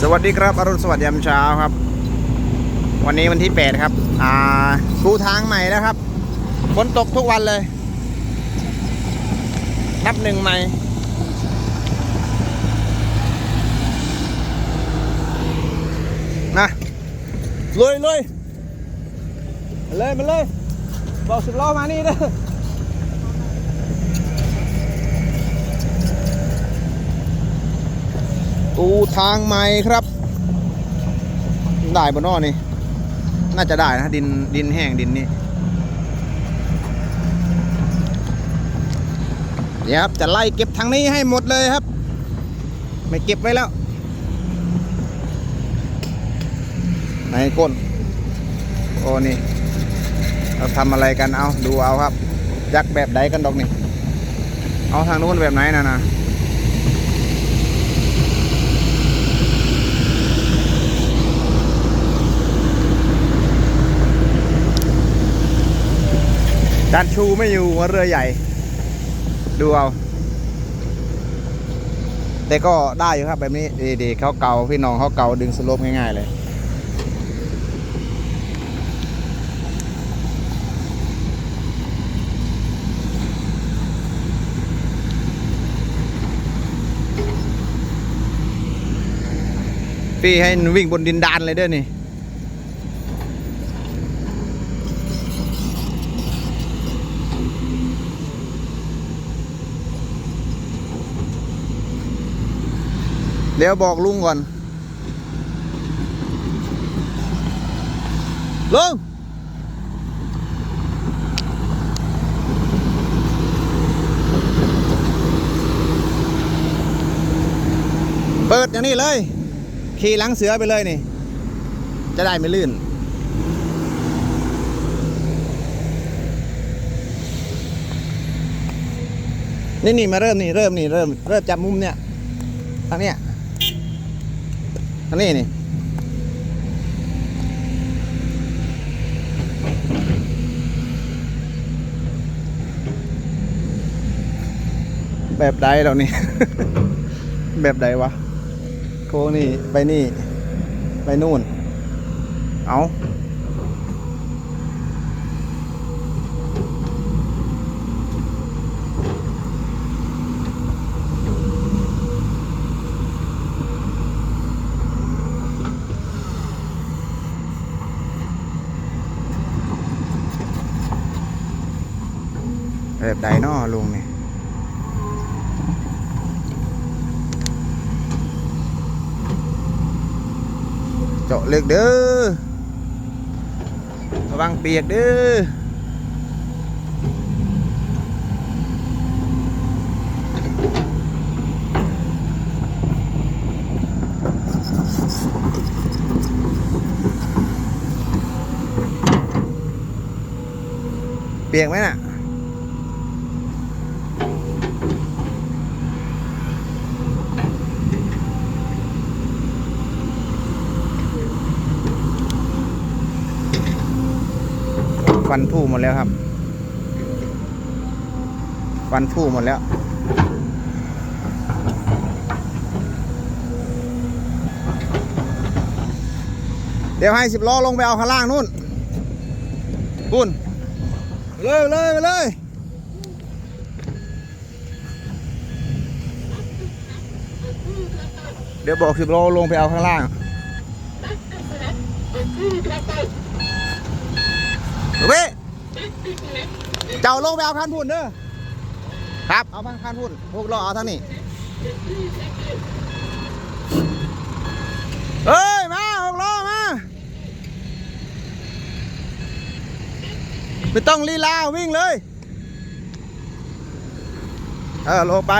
สวัสดีครับอรุณสวัสดิ์ยามเช้าครับ วันนี้วันที่ 8 ครับ อ่าปูทางใหม่แล้วครับฝนตกทุกวันเลย นับหนึ่งใหม่ นะลุยลุยเลยมาเลย บอกสิบล้อมานี่เด้อ ปูทางใหม่ครับ ได้บนนอนี่ น่าจะได้นะดินดินแห้งดินนี่เดี๋ยวครับจะไล่เก็บทางนี้ให้หมดเลยครับ ไม่เก็บไว้แล้วไหนก้นโอ้นี่เราทำอะไรกันเอาดูเอาครับยักแบบใดกันดอกนี่ เอาทางนู้นแบบไหนนะนะ จานชูไม่อยู่หัวเรือใหญ่ ดูเอา แต่ก็ได้อยู่ครับแบบนี้ดีๆเขาเกาพี่น้องเขาเกาดึงสโลปง่ายๆเลย พี่ให้วิ่งบนดินดานเลยเด้อนี่ เดี๋ยวบอกลุงก่อน ลุง เปิดอย่างนี้เลย ขี่หลังเสือไปเลยนี่ จะได้ไม่ลื่นนี่นี่มาเริ่มนี่เริ่มนี่เริ่มเริ่มจับมุมเนี่ยทางเนี้ย อันนี้นี่แบบใดเรานี่ แบบใดวะ โค้งนี่ ไปนี่ ไปนู่น เอา แบบใดน้อลุงนี่เจาะเลือกเด้อระวังเปียกเด้อเปียกไหมน่ะ ฟันผู้หมดแล้วครับ ฟันผู้หมดแล้ว เดี๋ยวให้สิบล้อลงไปเอาข้างล่างนู่นปุ่นเลยเลยไปเลยเดี๋ยวบอกสิบล้อลงไปเอาข้างล่าง เว้ยเจ้าลงไปเอาคันพุ่นเด้อครับ เอาพันคันพุ่นพวกเราเอาทางนี้เอ้ย มาหกล้อมา ไม่ต้องลีลาวิ่งเลย เออลงไป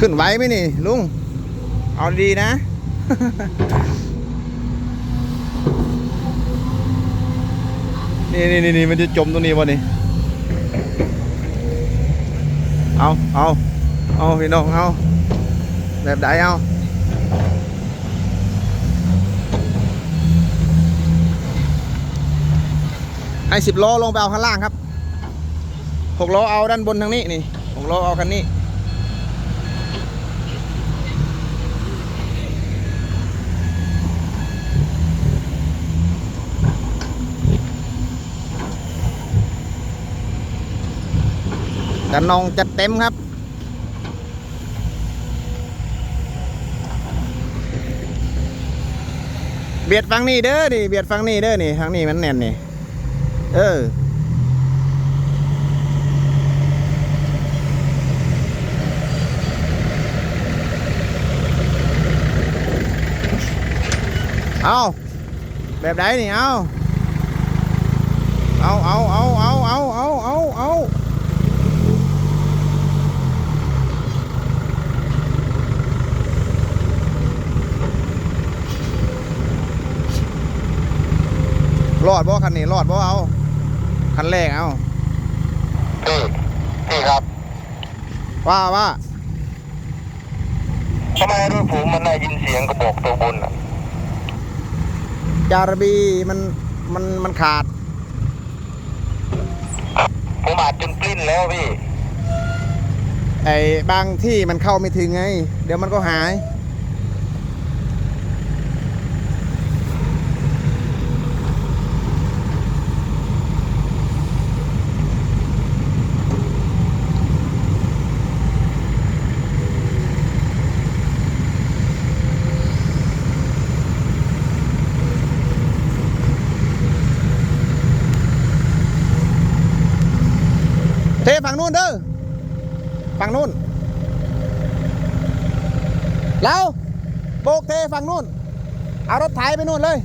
ขึ้นไว้ไหมนี่ ลุง เอาดีนะ นี่นี่นี่มันจะจมตรงนี้วะนี่ เอาเอาเอาพี่น้องเอาแบบไหนเอาให้สิบล้อลงไปเอาข้างล่างครับหกล้อเอาด้านบนทางนี้นี่หกล้อเอาคันนี้ กันนองจัดเต็มครับ เบียดฟังนี่เด้อนี่เบียดฟังนี่เด้อนี่ทางนี้มันแน่นนี่ เออเอาแบบไหนนี่เอาเอาเอาเอาเอาเอาเอาเอาเอารอ ดบ่คันนี้รอดบ่เอาคันแรกเอาพี่พี่ครับว่าว่าทำไมรถผมมันได้ยินเสียงกระบอกตัวบนอะจารบีมันมันมันขาด ผมอาจจนปลิ้นแล้วพี่ ไอ้บางที่มันเข้าไม่ถึงไง เดี๋ยวมันก็หาย เทฝั่งนู้นเด้อฝั่งนู้นแล้วโบกเทฝั่งนู้นเอารถไถไปนู่นเลย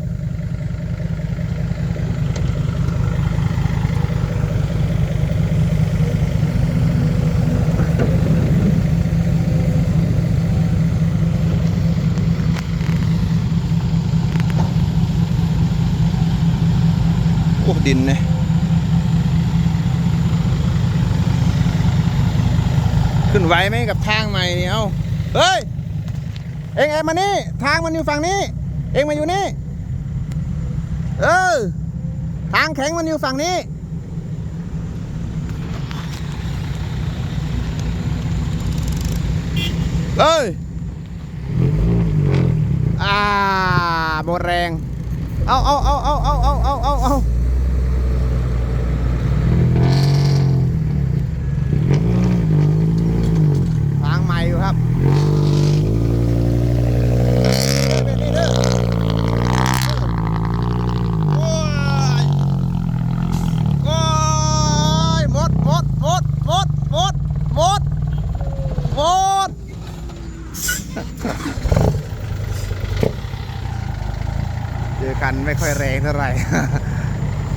โอ้ดินเนี่ย ขึ้น ไหวไหมกับทางใหม่นี่เอาเฮ้ย เอ็งเอ็งมานี่ ทางมันอยู่ฝั่งนี้ เอ็งมาอยู่นี่ เออ ทางแข็งมันอยู่ฝั่งนี้ เอ้ย อ่าหมดแรง เอาเอาเอาเอาเอาเอาเอาเอา ไม่ค่อยแรงเท่าไหร่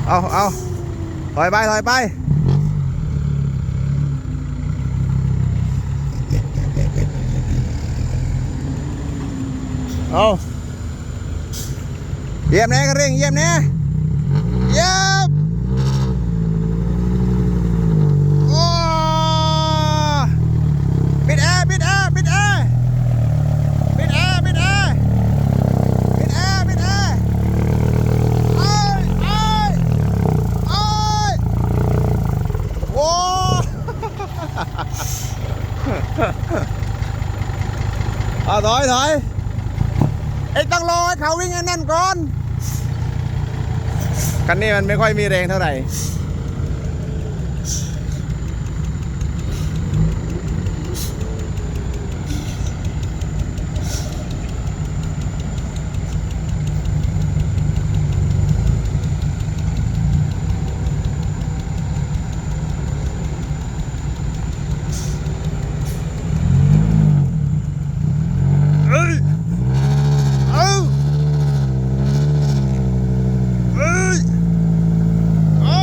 เอาเอาถอยไปถอยไป เอาเยี่ยมแน่ก็เร่งเยี่ยมแน่เยี่ยมโอ้ปิดแอร์ปิดแอร์ปิดแอร์ปิดแอร์ปิดแอร์ปิดแอร์ปิดแอร์ไอ้ไอ้ไอ้โว้ เอาถอยถอยไอ้ต้องรอให้เขาวิ่งให้แน่นก่อน คันนี้มันไม่ค่อยมีแรงเท่าไหร่ เอ้ย เอาเอ้ย เอา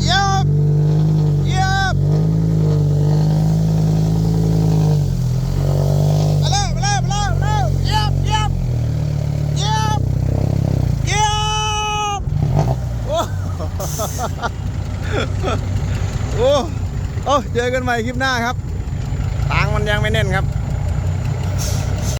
เหยียบเหยียบมาเร็วมาเร็วมาเร็วมาเร็วเหยียบเหยียบเหยียบเหยียบโอ้ โอ้โอ้เจอ กันใหม่คลิปหน้าครับ ตังมันยังไม่แน่นครับ